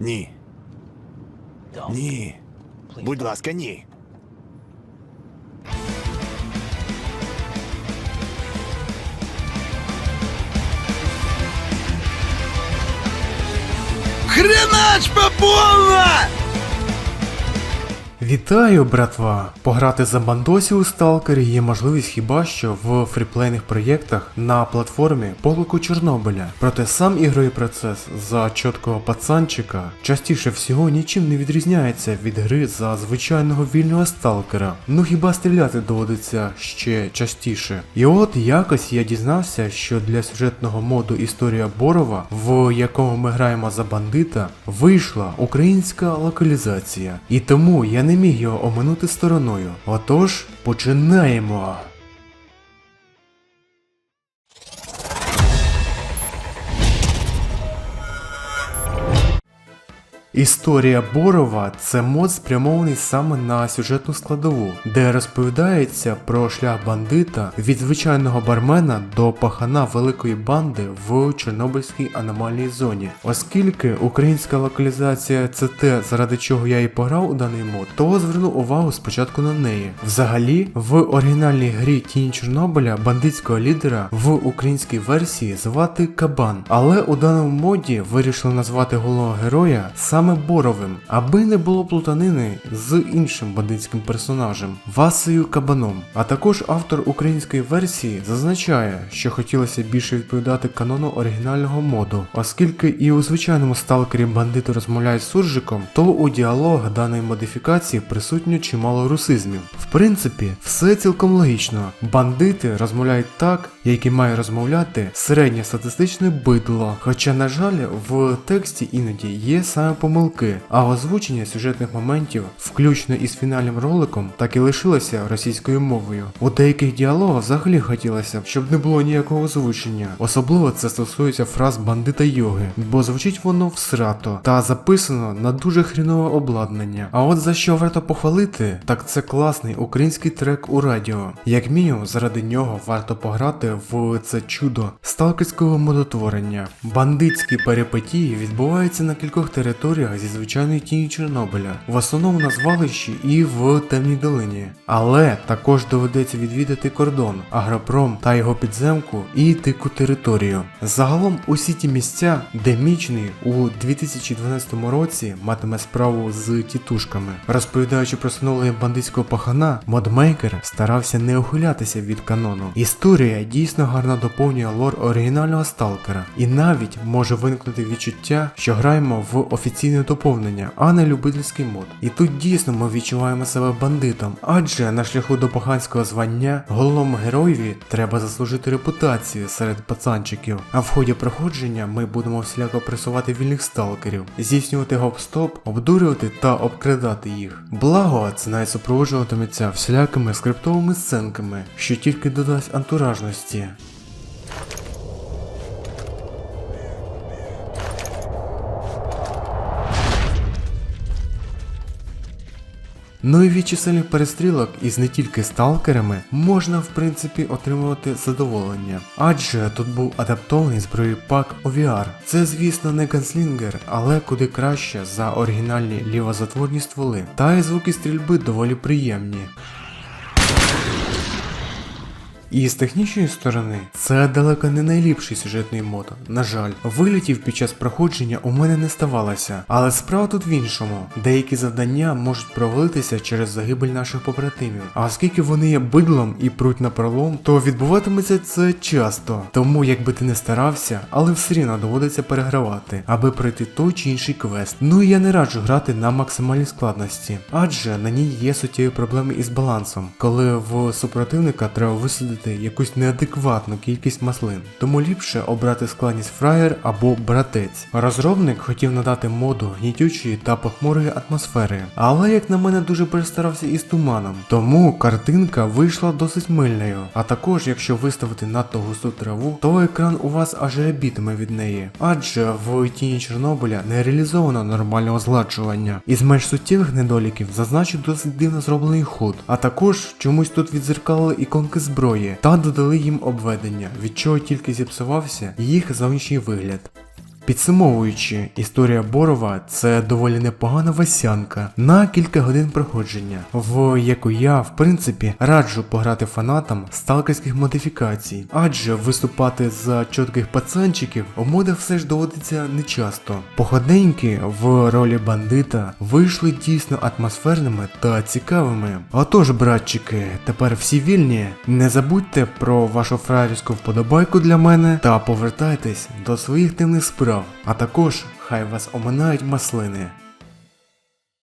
Ні. Ні. Будь ласка, ні. Хренач попона! Вітаю, братва! Пограти за бандосі у Сталкері є можливість хіба що в фріплейних проєктах на платформі Полоку Чорнобиля. Проте сам ігровий процес за чіткого пацанчика частіше всього нічим не відрізняється від гри за звичайного вільного сталкера. Ну хіба стріляти доводиться ще частіше. І от якось я дізнався, що для сюжетного моду Історія Борова, в якому ми граємо за бандита, вийшла українська локалізація. І тому я не міг його оминути стороною. Отож, починаємо. Історія Борова це мод спрямований саме на сюжетну складову, де розповідається про шлях бандита від звичайного бармена до пахана великої банди в Чорнобильській аномальній зоні. Оскільки українська локалізація це те, заради чого я і пограв у даний мод, то зверну увагу спочатку на неї. Взагалі, в оригінальній грі Тінь Чорнобиля бандитського лідера в українській версії звати Кабан, але у даному моді вирішили назвати головного героя саме Боровим, аби не було плутанини з іншим бандитським персонажем Васею Кабаном. А також автор української версії зазначає, що хотілося більше відповідати канону оригінального моду, оскільки і у звичайному сталкері бандити розмовляють з суржиком, то у діалогах даної модифікації присутньо чимало русизмів. В принципі, все цілком логічно. Бандити розмовляють так, як і має розмовляти середньостатистичне бидло. Хоча, на жаль, в тексті іноді є саме помилки, а озвучення сюжетних моментів, включно із фінальним роликом, так і лишилося російською мовою. У деяких діалогах взагалі хотілося щоб не було ніякого озвучення. Особливо це стосується фраз бандита йоги, бо звучить воно всрато та записано на дуже хрінове обладнання. А от за що варто похвалити, так це класний український трек у радіо. Як мінімум, заради нього варто пограти в це чудо сталкерського модотворення. Бандитські перипетії відбуваються на кількох територіях зі звичайної тіні Чорнобиля, в основному на звалищі і в темній долині. Але також доведеться відвідати кордон, агропром та його підземку і дику територію. Загалом усі ті місця, де мічний у 2012 році матиме справу з тітушками. Розповідаючи про становлення бандитського пахана, модмейкер старався не ухилятися від канону. Історія дійсно гарно доповнює лор оригінального сталкера, і навіть може виникнути відчуття, що граємо в офіційне доповнення, а не любительський мод. І тут дійсно ми відчуваємо себе бандитом, адже на шляху до паханського звання головному героєві треба заслужити репутацію серед пацанчиків. А в ході проходження ми будемо всіляко пресувати вільних сталкерів, здійснювати гоп-стоп, обдурювати та обкрадати їх. Благо, це навіть супроводжуватиметься всілякими скриптовими сценками, що тільки додасть антуражності. Ну і від чисельних перестрілок із не тільки сталкерами можна в принципі отримувати задоволення, адже тут був адаптований збройний пак OVR. Це звісно не ганслінгер, але куди краще за оригінальні лівозатворні стволи. Та й звуки стрільби доволі приємні. І з технічної сторони, це далеко не найліпший сюжетний мод. На жаль, вилітів під час проходження у мене не ставалося. Але справа тут в іншому. Деякі завдання можуть провалитися через загибель наших побратимів. А оскільки вони є бидлом і пруть на пролом, то відбуватиметься це часто. Тому якби ти не старався, але все рівно доводиться перегравати, аби пройти той чи інший квест. Ну і я не раджу грати на максимальній складності, адже на ній є суттєві проблеми із балансом, коли в супротивника треба висадити якусь неадекватну кількість маслин. Тому ліпше обрати складність фраєр або братець. Розробник хотів надати моду гнітючої та похмурої атмосфери, але як на мене дуже перестарався із туманом. Тому картинка вийшла досить мильною. А також, якщо виставити надто густу траву, то екран у вас аж рябітиме від неї. Адже в тіні Чорнобиля не реалізовано нормального згладжування. Із менш суттєвих недоліків зазначу досить дивно зроблений худ. А також чомусь тут відзеркалили іконки зброї та додали їм обведення, від чого тільки зіпсувався їх зовнішній вигляд. Підсумовуючи, історія Борова це доволі непогана васянка на кілька годин проходження, в яку я, в принципі, раджу пограти фанатам сталкерських модифікацій, адже виступати за чітких пацанчиків у модах все ж доводиться нечасто. Походеньки в ролі бандита вийшли дійсно атмосферними та цікавими. Отож, братчики, тепер всі вільні. Не забудьте про вашу фраєрську вподобайку для мене та повертайтесь до своїх темних справ, а також хай вас оминають маслини.